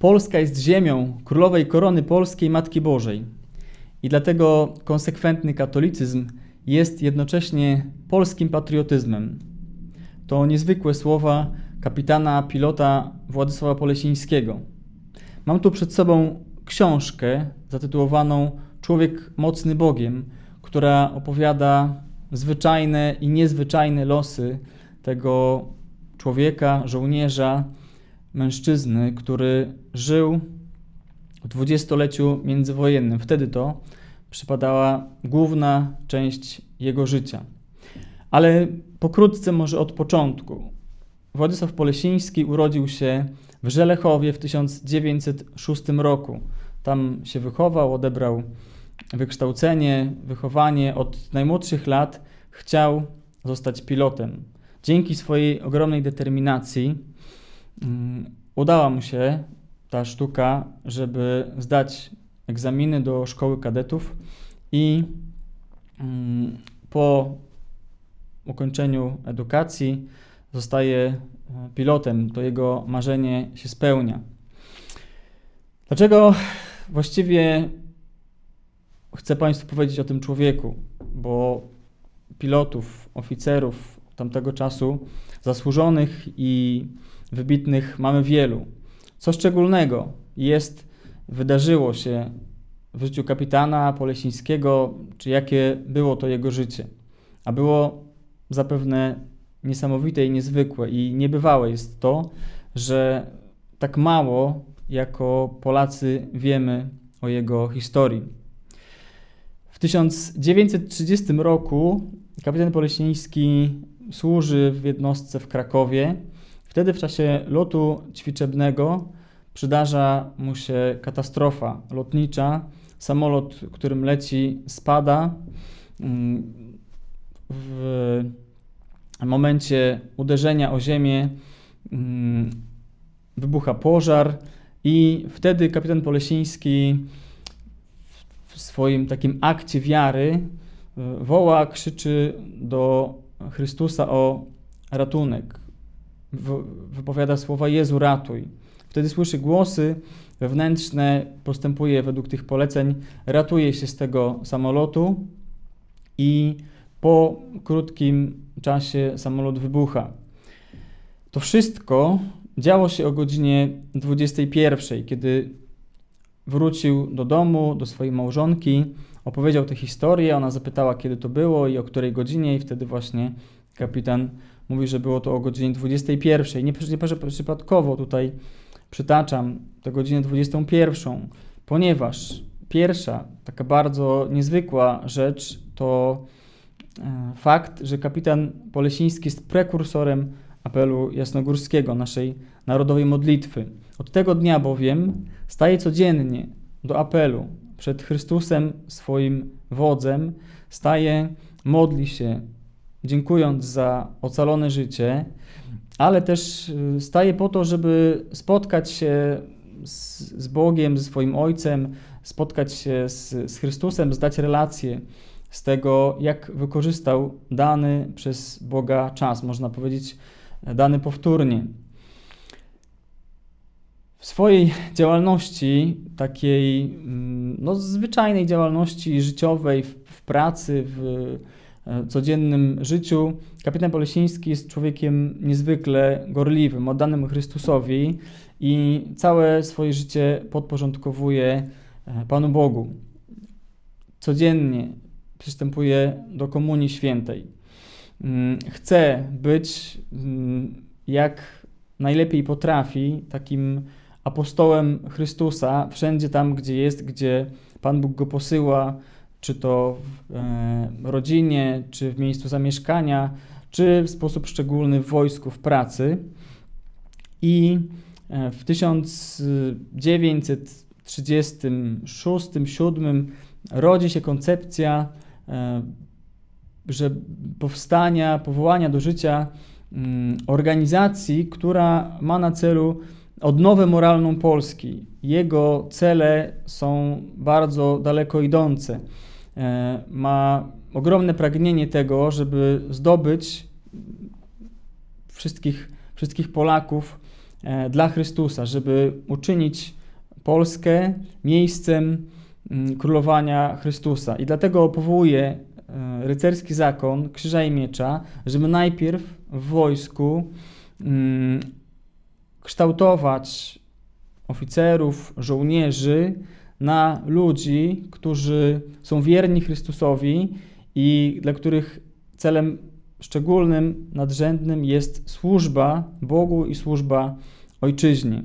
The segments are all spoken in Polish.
Polska jest ziemią królowej korony polskiej Matki Bożej. I dlatego konsekwentny katolicyzm jest jednocześnie polskim patriotyzmem. To niezwykłe słowa kapitana pilota Władysława Polesińskiego. Mam tu przed sobą książkę zatytułowaną Człowiek mocny Bogiem, która opowiada zwyczajne i niezwyczajne losy tego człowieka, żołnierza, mężczyzny, który żył w dwudziestoleciu międzywojennym. Wtedy to przypadała główna część jego życia. Ale pokrótce może od początku. Władysław Polesiński urodził się w Żelechowie w 1906 roku. Tam się wychował, odebrał wykształcenie, wychowanie. Od najmłodszych lat chciał zostać pilotem. Dzięki swojej ogromnej determinacji udała mu się ta sztuka, żeby zdać egzaminy do szkoły kadetów i um, po ukończeniu edukacji zostaje e, pilotem. To jego marzenie się spełnia. Dlaczego właściwie chcę Państwu powiedzieć o tym człowieku? Bo pilotów, oficerów tamtego czasu, zasłużonych i wybitnych mamy wielu. Co szczególnego jest, wydarzyło się w życiu kapitana Polesińskiego, czy jakie było to jego życie? A było zapewne niesamowite i niezwykłe i niebywałe jest to, że tak mało jako Polacy wiemy o jego historii. W 1930 roku kapitan Polesiński służy w jednostce w Krakowie. Wtedy w czasie lotu ćwiczebnego przydarza mu się katastrofa lotnicza. Samolot, którym leci, spada. W momencie uderzenia o ziemię wybucha pożar i wtedy kapitan Polesiński w swoim takim akcie wiary y, woła, krzyczy do Chrystusa o ratunek. Wypowiada słowa Jezu ratuj. Wtedy słyszy głosy wewnętrzne, postępuje według tych poleceń, ratuje się z tego samolotu i po krótkim czasie samolot wybucha. To wszystko działo się o godzinie 21, kiedy wrócił do domu, do swojej małżonki, opowiedział tę historię. Ona zapytała, kiedy to było i o której godzinie, i wtedy właśnie kapitan mówi, że było to o godzinie 21. Nie, nie przypadkowo tutaj przytaczam tę godzinę 21, ponieważ pierwsza, taka bardzo niezwykła rzecz to e, fakt, że kapitan Polesiński jest prekursorem apelu jasnogórskiego, naszej narodowej modlitwy. Od tego dnia bowiem staje codziennie do apelu przed Chrystusem, swoim wodzem, staje, modli się, dziękując za ocalone życie, ale też y, staje po to, żeby spotkać się z, z Bogiem, ze swoim Ojcem, spotkać się z, z Chrystusem, zdać relację z tego, jak wykorzystał dany przez Boga czas, można powiedzieć, dany powtórnie. W swojej działalności, takiej mm, no, zwyczajnej działalności życiowej, w, w pracy, w e, codziennym życiu, kapitan Polesiński jest człowiekiem niezwykle gorliwym, oddanym Chrystusowi i całe swoje życie podporządkowuje e, Panu Bogu. Codziennie przystępuje do Komunii Świętej. Mm, chce być mm, jak najlepiej potrafi takim apostołem Chrystusa wszędzie tam, gdzie jest, gdzie Pan Bóg go posyła, czy to w e, rodzinie, czy w miejscu zamieszkania, czy w sposób szczególny w wojsku, w pracy. I e, w 1936-1937 rodzi się koncepcja, e, że powstania, powołania do życia mm, organizacji, która ma na celu odnowę moralną Polski. Jego cele są bardzo daleko idące. E, ma ogromne pragnienie tego, żeby zdobyć wszystkich, wszystkich Polaków e, dla Chrystusa, żeby uczynić Polskę miejscem mm, królowania Chrystusa. I dlatego powołuje rycerski zakon Krzyża i Miecza, żeby najpierw w wojsku mm, kształtować oficerów, żołnierzy na ludzi, którzy są wierni Chrystusowi i dla których celem szczególnym, nadrzędnym jest służba Bogu i służba ojczyźnie.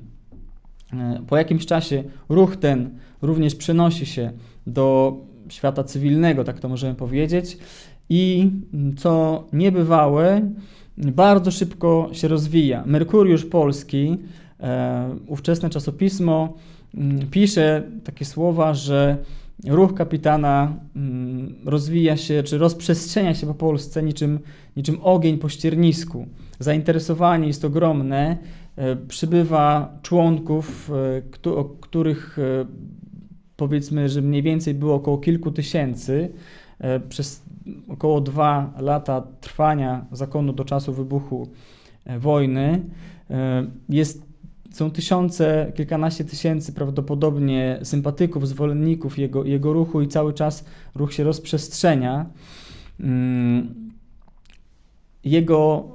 E, po jakimś czasie ruch ten również przenosi się do świata cywilnego, tak to możemy powiedzieć, i co niebywałe, bardzo szybko się rozwija. Merkuriusz Polski, e, ówczesne czasopismo, pisze takie słowa, że ruch kapitana rozwija się, czy rozprzestrzenia się po Polsce niczym, niczym ogień po ściernisku. Zainteresowanie jest ogromne. E, przybywa członków, e, których e, powiedzmy, że mniej więcej było około kilku tysięcy przez około dwa lata trwania zakonu do czasu wybuchu wojny. Jest, są tysiące, kilkanaście tysięcy prawdopodobnie sympatyków, zwolenników jego, jego ruchu i cały czas ruch się rozprzestrzenia. Mm, jego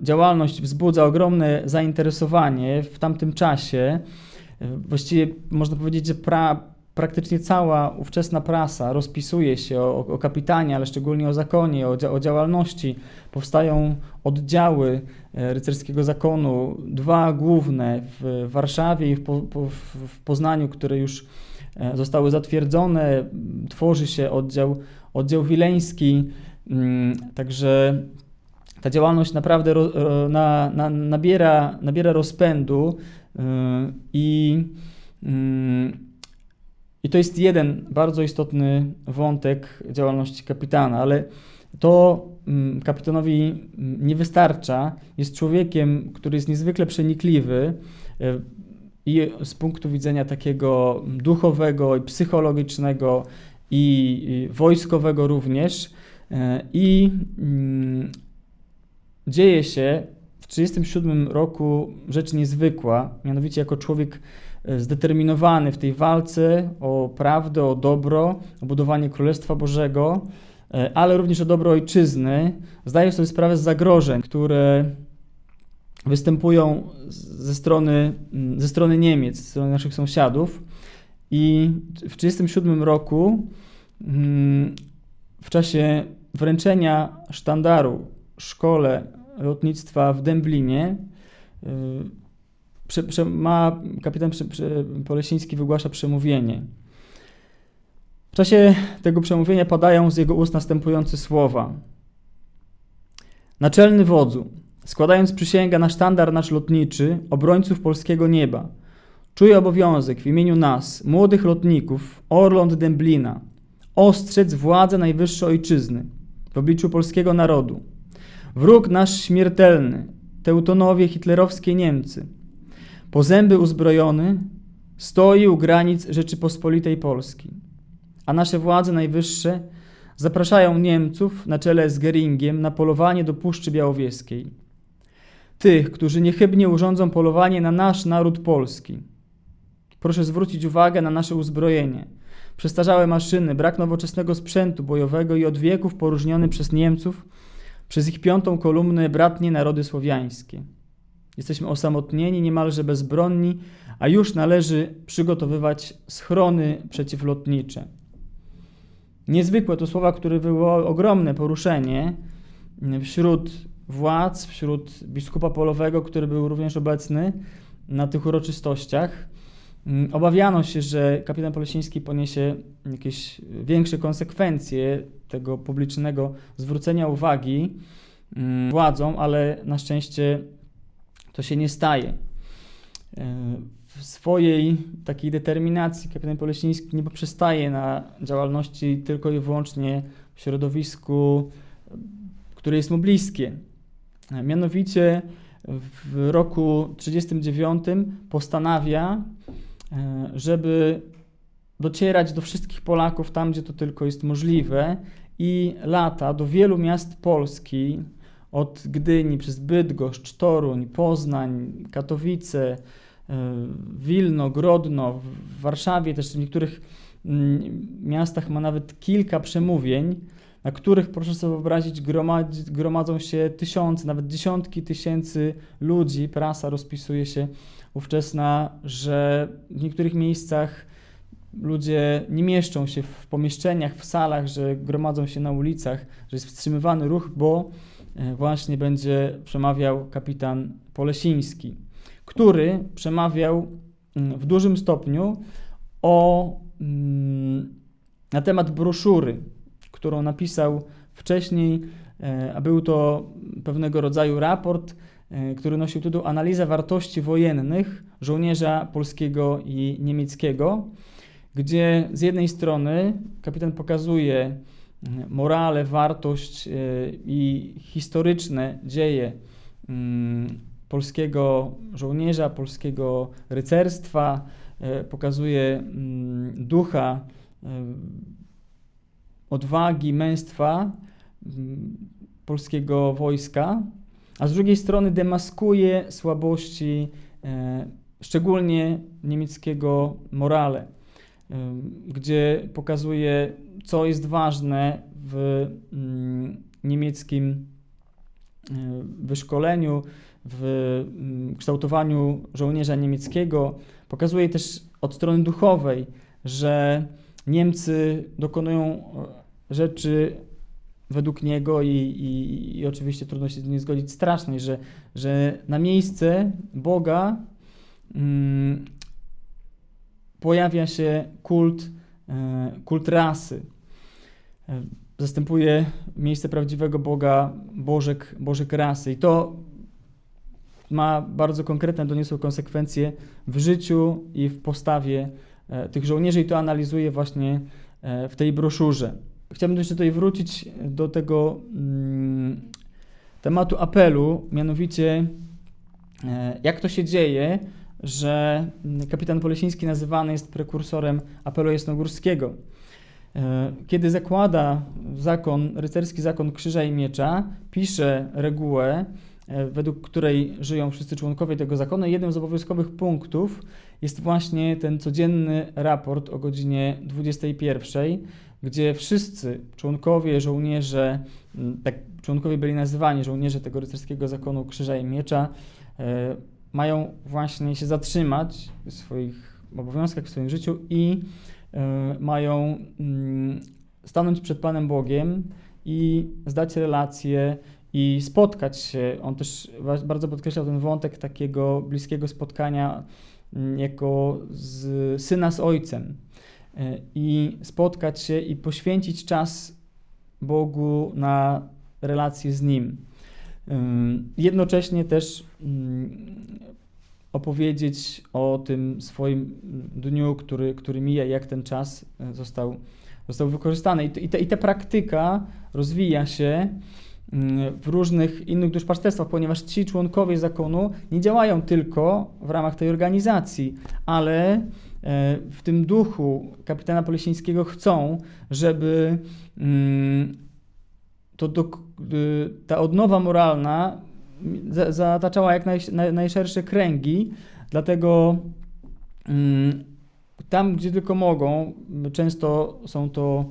y, działalność wzbudza ogromne zainteresowanie w tamtym czasie. Y, właściwie można powiedzieć, że pra, praktycznie cała ówczesna prasa rozpisuje się o, o kapitanie, ale szczególnie o zakonie, o, o działalności. Powstają oddziały y, rycerskiego zakonu, dwa główne w Warszawie i w, po, w Poznaniu, które już zostały zatwierdzone. Tworzy się oddział, oddział wileński. Mm, także ta działalność naprawdę ro, na, na, nabiera, nabiera rozpędu yy, i, yy, i to jest jeden bardzo istotny wątek działalności kapitana, ale to yy, kapitanowi nie wystarcza. Jest człowiekiem, który jest niezwykle przenikliwy yy, i z punktu widzenia takiego duchowego i psychologicznego i, wojskowego również. Yy, I dzieje się w 1937 roku rzecz niezwykła, mianowicie jako człowiek e, zdeterminowany w tej walce o prawdę, o dobro, o budowanie Królestwa Bożego, e, ale również o dobro ojczyzny, zdaje sobie sprawę z zagrożeń, które występują ze strony, ze strony Niemiec, ze strony naszych sąsiadów. I w 1937 roku, mm, w czasie wręczenia sztandaru szkole lotnictwa w Dęblinie y, prze, prze, ma kapitan prze, Polesiński wygłasza przemówienie. W czasie tego przemówienia padają z jego ust następujące słowa. Naczelny wodzu, składając przysięgę na sztandar nasz lotniczy, obrońców polskiego nieba, czuję obowiązek w imieniu nas, młodych lotników, Orląt Dęblina, ostrzec władzę najwyższej ojczyzny w obliczu polskiego narodu, Wróg nasz śmiertelny, teutonowie hitlerowskie Niemcy, po zęby uzbrojony, stoi u granic Rzeczypospolitej Polski, a nasze władze najwyższe zapraszają Niemców na czele z Geringiem na polowanie do Puszczy Białowieskiej. Tych, którzy niechybnie urządzą polowanie na nasz naród polski. Proszę zwrócić uwagę na nasze uzbrojenie. Przestarzałe maszyny, brak nowoczesnego sprzętu bojowego i od wieków poróżniony przez Niemców – przez ich piątą kolumnę bratnie narody słowiańskie. Jesteśmy osamotnieni, niemalże bezbronni, a już należy przygotowywać schrony przeciwlotnicze. Niezwykłe to słowa, które wywołały ogromne poruszenie wśród władz, wśród biskupa polowego, który był również obecny na tych uroczystościach. Obawiano się, że kapitan Polesiński poniesie jakieś większe konsekwencje tego publicznego zwrócenia uwagi władzom, ale na szczęście to się nie staje. E, w swojej takiej determinacji kapitan Poleśniński nie poprzestaje na działalności tylko i wyłącznie w środowisku, które jest mu bliskie. E, mianowicie w roku 1939 postanawia, e, żeby docierać do wszystkich Polaków tam, gdzie to tylko jest możliwe i lata do wielu miast Polski, od Gdyni przez Bydgoszcz, Toruń, Poznań, Katowice, e, Wilno, Grodno, w Warszawie, też w niektórych mm, miastach ma nawet kilka przemówień, na których proszę sobie wyobrazić, gromadzi, gromadzą się tysiące, nawet dziesiątki tysięcy ludzi. Prasa rozpisuje się ówczesna, że w niektórych miejscach ludzie nie mieszczą się w pomieszczeniach, w salach, że gromadzą się na ulicach, że jest wstrzymywany ruch, bo właśnie będzie przemawiał kapitan Polesiński, który przemawiał mm, w dużym stopniu o, mm, na temat broszury, którą napisał wcześniej, e, a był to pewnego rodzaju raport, e, który nosił tytuł Analiza wartości wojennych żołnierza polskiego i niemieckiego gdzie z jednej strony kapitan pokazuje morale, wartość e, i historyczne dzieje mm, polskiego żołnierza, polskiego rycerstwa, e, pokazuje mm, ducha e, odwagi, męstwa polskiego wojska, a z drugiej strony demaskuje słabości, szczególnie niemieckiego morale gdzie pokazuje, co jest ważne w mm, niemieckim wyszkoleniu, w mm, kształtowaniu żołnierza niemieckiego. Pokazuje też od strony duchowej, że Niemcy dokonują e, rzeczy według niego i, i, i oczywiście trudno się z nie zgodzić, strasznej, że, że na miejsce Boga mm, pojawia się kult, e, kult rasy. E, zastępuje miejsce prawdziwego Boga, Bożek, Bożek rasy. I to ma bardzo konkretne, doniosłe konsekwencje w życiu i w postawie e, tych żołnierzy i to analizuje właśnie w tej broszurze. Chciałbym jeszcze tutaj wrócić do tego mm, tematu apelu, mianowicie jak to się dzieje, że kapitan Polesiński nazywany jest prekursorem apelu jasnogórskiego. E, kiedy zakłada zakon, rycerski zakon Krzyża i Miecza, pisze regułę, e, według której żyją wszyscy członkowie tego zakonu. Jednym z obowiązkowych punktów jest właśnie ten codzienny raport o godzinie 21, gdzie wszyscy członkowie, żołnierze, tak członkowie byli nazywani, żołnierze tego rycerskiego zakonu Krzyża i Miecza, e, mają właśnie się zatrzymać w swoich obowiązkach, w swoim życiu i y, mają y, stanąć przed Panem Bogiem i zdać relację i spotkać się. On też bardzo podkreślał ten wątek takiego bliskiego spotkania y, jako z syna z ojcem. E, I spotkać się i poświęcić czas Bogu na relację z Nim. Jednocześnie też opowiedzieć o tym swoim dniu, który, który mija, jak ten czas e, został, został wykorzystany. I, te, I ta praktyka rozwija się w różnych innych duszpasterstwach, ponieważ ci członkowie zakonu nie działają tylko w ramach tej organizacji, ale e, w tym duchu kapitana Polesińskiego chcą, żeby to do, y, ta odnowa moralna zataczała jak naj, naj, najszersze kręgi, dlatego mm, tam, gdzie tylko mogą, często są to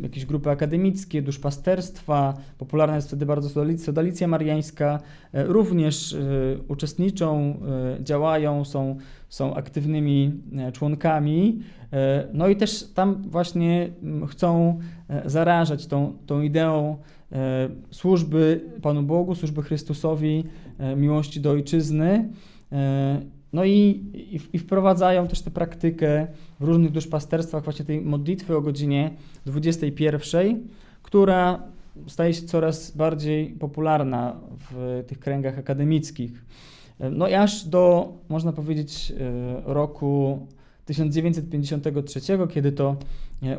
jakieś grupy akademickie, duszpasterstwa, popularna jest wtedy bardzo sodalicja mariańska, e, również e, uczestniczą, działają, są, są aktywnymi członkami, no i też tam właśnie chcą zarażać tą, tą ideą E, służby Panu Bogu, służby Chrystusowi, e, miłości do ojczyzny. E, no i, i, i wprowadzają też tę praktykę w różnych duszpasterstwach właśnie tej modlitwy o godzinie 21, która staje się coraz bardziej popularna w tych kręgach akademickich. No i aż do, można powiedzieć, roku 1953, kiedy to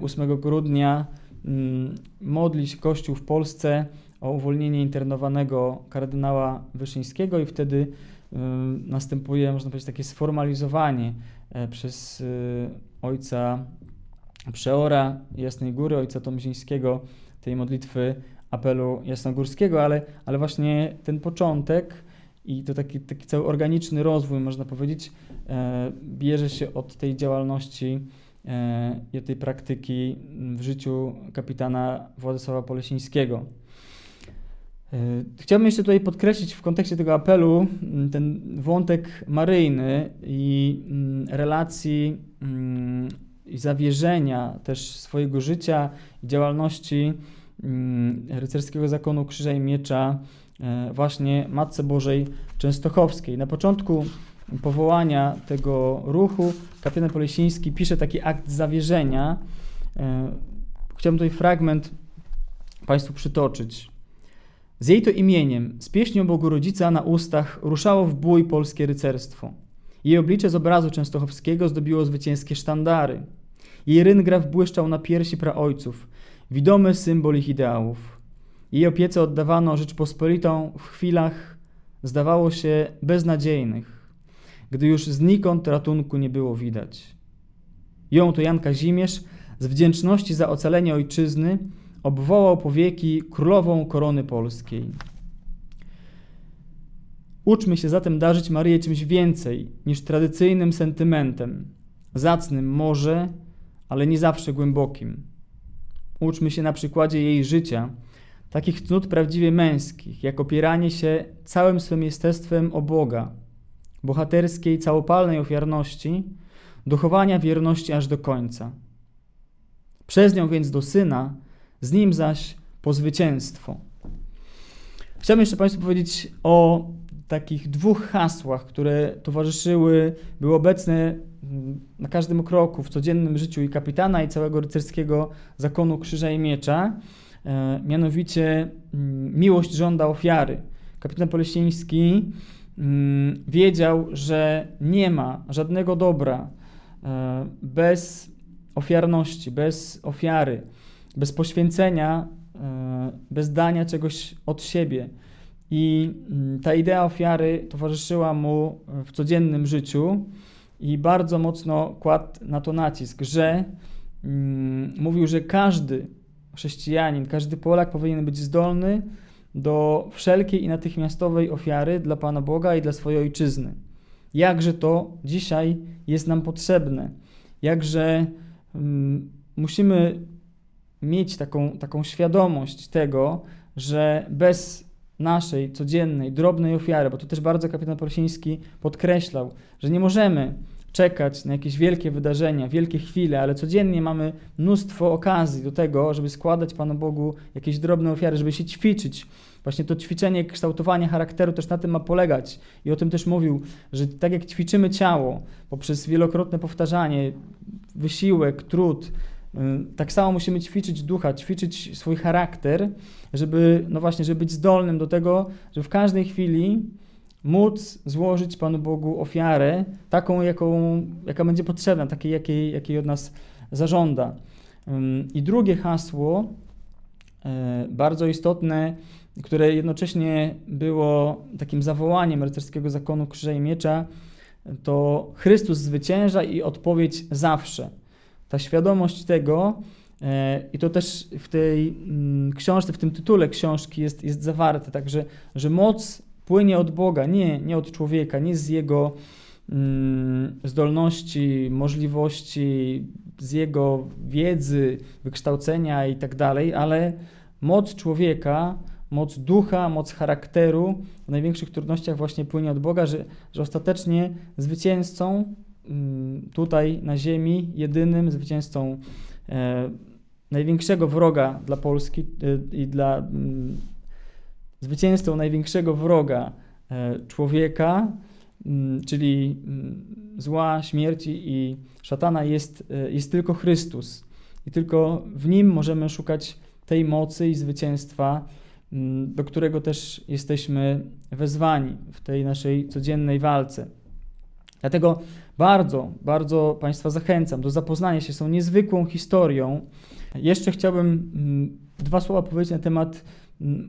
8 grudnia Mm, modli się Kościół w Polsce o uwolnienie internowanego kardynała Wyszyńskiego i wtedy następuje, można powiedzieć, takie sformalizowanie e, przez y, ojca przeora Jasnej Góry, ojca Tomzińskiego tej modlitwy apelu jasnogórskiego, ale, ale właśnie ten początek i to taki, taki cały organiczny rozwój, można powiedzieć, e, bierze się od tej działalności e, i od tej praktyki w życiu kapitana Władysława Polesińskiego. E, chciałbym jeszcze tutaj podkreślić w kontekście tego apelu m, ten wątek maryjny i mm, relacji mm, i zawierzenia też swojego życia i działalności mm, rycerskiego zakonu Krzyża i Miecza e, właśnie Matce Bożej Częstochowskiej. Na początku powołania tego ruchu kapitan Polesiński pisze taki akt zawierzenia. E, Chciałbym tutaj fragment Państwu przytoczyć. Z jej to imieniem, z pieśnią Bogorodzica na ustach, ruszało w bój polskie rycerstwo. Jej oblicze z obrazu częstochowskiego zdobiło zwycięskie sztandary. Jej ryngraf błyszczał na piersi praojców, widomy symbol ich ideałów. Jej opiece oddawano Rzeczpospolitą w chwilach, zdawało się, beznadziejnych, gdy już znikąd ratunku nie było widać. Ją to Jan Kazimierz z wdzięczności za ocalenie ojczyzny obwołał powieki królową korony polskiej. Uczmy się zatem darzyć Maryję czymś więcej niż tradycyjnym sentymentem, zacnym może, ale nie zawsze głębokim. Uczmy się na przykładzie jej życia, takich cnót prawdziwie męskich, jak opieranie się całym swym jestestwem o Boga, bohaterskiej, całopalnej ofiarności, dochowania wierności aż do końca. Przez nią więc do Syna, z Nim zaś po zwycięstwo. Chciałbym jeszcze Państwu powiedzieć o takich dwóch hasłach, które towarzyszyły, były obecne mm, na każdym kroku w codziennym życiu i kapitana, i całego rycerskiego zakonu Krzyża i Miecza, e, mianowicie mm, miłość żąda ofiary. Kapitan Polesiński mm, wiedział, że nie ma żadnego dobra e, bez ofiarności, bez ofiary, bez poświęcenia, e, bez dania czegoś od siebie. I mm, ta idea ofiary towarzyszyła mu w codziennym życiu i bardzo mocno kładł na to nacisk, że mm, mówił, że każdy chrześcijanin, każdy Polak powinien być zdolny do wszelkiej i natychmiastowej ofiary dla Pana Boga i dla swojej ojczyzny. Jakże to dzisiaj jest nam potrzebne, jakże mm, musimy mieć taką, taką świadomość tego, że bez naszej codziennej, drobnej ofiary, bo to też bardzo kapitan Prosiński podkreślał, że nie możemy czekać na jakieś wielkie wydarzenia, wielkie chwile, ale codziennie mamy mnóstwo okazji do tego, żeby składać Panu Bogu jakieś drobne ofiary, żeby się ćwiczyć. Właśnie to ćwiczenie kształtowania charakteru też na tym ma polegać. I o tym też mówił, że tak jak ćwiczymy ciało poprzez wielokrotne powtarzanie, wysiłek, trud, tak samo musimy ćwiczyć ducha, ćwiczyć swój charakter, żeby, no właśnie, żeby być zdolnym do tego, żeby w każdej chwili móc złożyć Panu Bogu ofiarę, taką, jaką, jaka będzie potrzebna, takiej, jakiej, jakiej od nas zażąda. I drugie hasło, e, bardzo istotne, które jednocześnie było takim zawołaniem rycerskiego zakonu Krzyża i Miecza, to Chrystus zwycięża i odpowiedź zawsze. Ta świadomość tego, e, i to też w tej mm, książce, w tym tytule książki jest, jest zawarte, także, że moc płynie od Boga, nie, nie od człowieka, nie z jego mm, zdolności, możliwości, z jego wiedzy, wykształcenia i tak dalej, ale moc człowieka, moc ducha, moc charakteru w największych trudnościach właśnie płynie od Boga, że, że ostatecznie zwycięzcą tutaj na ziemi, jedynym zwycięzcą e, największego wroga dla Polski e, i dla mm, zwycięzcą największego wroga e, człowieka, mm, czyli mm, zła, śmierci i szatana jest, jest tylko Chrystus. I tylko w nim możemy szukać tej mocy i zwycięstwa, mm, do którego też jesteśmy wezwani w tej naszej codziennej walce. Dlatego bardzo, bardzo Państwa zachęcam do zapoznania się z tą niezwykłą historią. Jeszcze chciałbym dwa słowa powiedzieć na temat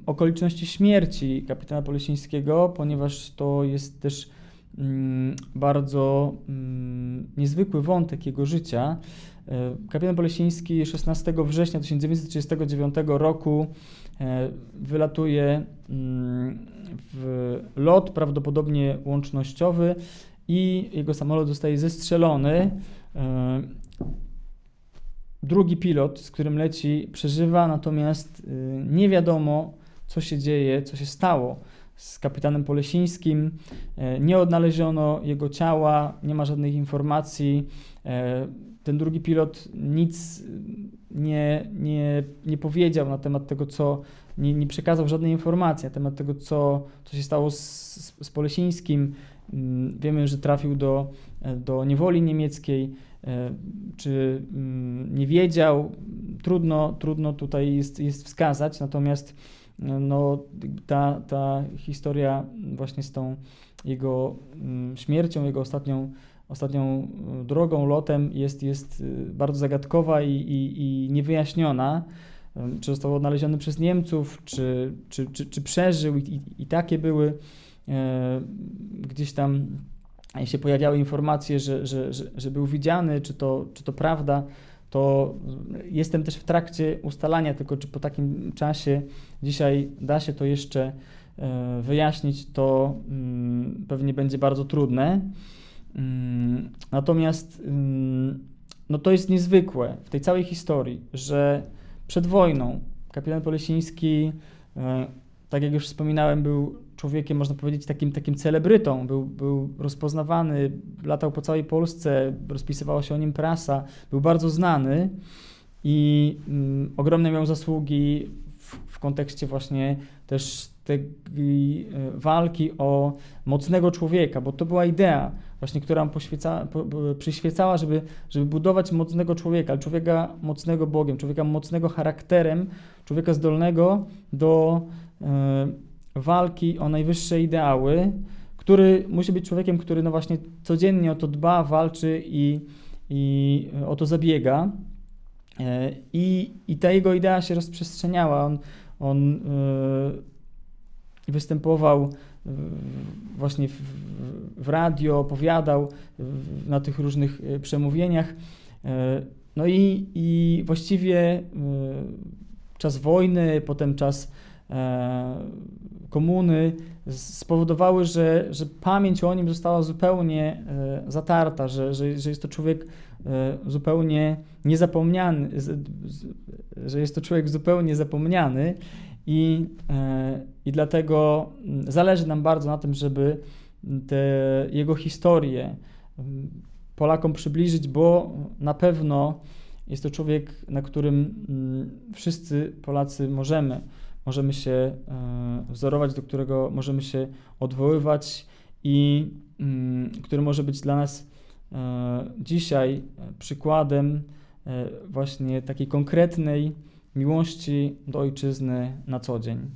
okoliczności śmierci kapitana Polesińskiego, ponieważ to jest też mm, bardzo mm, niezwykły wątek jego życia. E, Kapitan Bolesiński 16 września 1939 roku e, wylatuje mm, w lot prawdopodobnie łącznościowy i jego samolot zostaje zestrzelony. E, Drugi pilot, z którym leci, przeżywa, natomiast y, nie wiadomo, co się dzieje, co się stało z kapitanem Polesińskim. E, Nie odnaleziono jego ciała, nie ma żadnych informacji. E, Ten drugi pilot nic nie, nie, nie powiedział na temat tego, co, nie, nie przekazał żadnej informacji na temat tego, co, co się stało z, z Polesińskim. Mm, Wiemy, że trafił do, do niewoli niemieckiej. E, Czy mm, nie wiedział, trudno, trudno tutaj jest, jest wskazać, natomiast no, ta, ta historia właśnie z tą jego mm, śmiercią, jego ostatnią, ostatnią drogą, lotem jest, jest bardzo zagadkowa i, i, i niewyjaśniona. Czy został odnaleziony przez Niemców, czy, czy, czy, czy przeżył, I, i, takie były e, gdzieś tam się pojawiały informacje, że, że, że, że był widziany, czy to, czy to prawda, to jestem też w trakcie ustalania tylko, czy po takim czasie dzisiaj da się to jeszcze e, wyjaśnić, to mm, pewnie będzie bardzo trudne. Mm, Natomiast mm, no to jest niezwykłe w tej całej historii, że przed wojną kapitan Polesiński, e, tak jak już wspominałem, był człowiekiem, można powiedzieć, takim, takim celebrytą. Był, był rozpoznawany, latał po całej Polsce, rozpisywała się o nim prasa, był bardzo znany i mm, ogromne miał zasługi w, w kontekście właśnie też tej e, walki o mocnego człowieka, bo to była idea właśnie, która mu poświeca, po, po, przyświecała, żeby, żeby budować mocnego człowieka, człowieka mocnego Bogiem, człowieka mocnego charakterem, człowieka zdolnego do e, walki o najwyższe ideały, który musi być człowiekiem, który no właśnie codziennie o to dba, walczy i, i o to zabiega. E, I, I ta jego idea się rozprzestrzeniała. On, on e, występował właśnie w, w radio, opowiadał na tych różnych e, przemówieniach. No i, i właściwie czas wojny, potem czas komuny s- spowodowały, że, że pamięć o nim została zupełnie e, zatarta, że, że, że jest to człowiek e, zupełnie niezapomniany, że jest to człowiek zupełnie zapomniany i, e, i dlatego zależy nam bardzo na tym, żeby te jego historie mm, Polakom przybliżyć, bo na pewno jest to człowiek, na którym wszyscy Polacy możemy, możemy się e, wzorować, do którego możemy się odwoływać i mm, który może być dla nas e, dzisiaj przykładem e, właśnie takiej konkretnej miłości do ojczyzny na co dzień.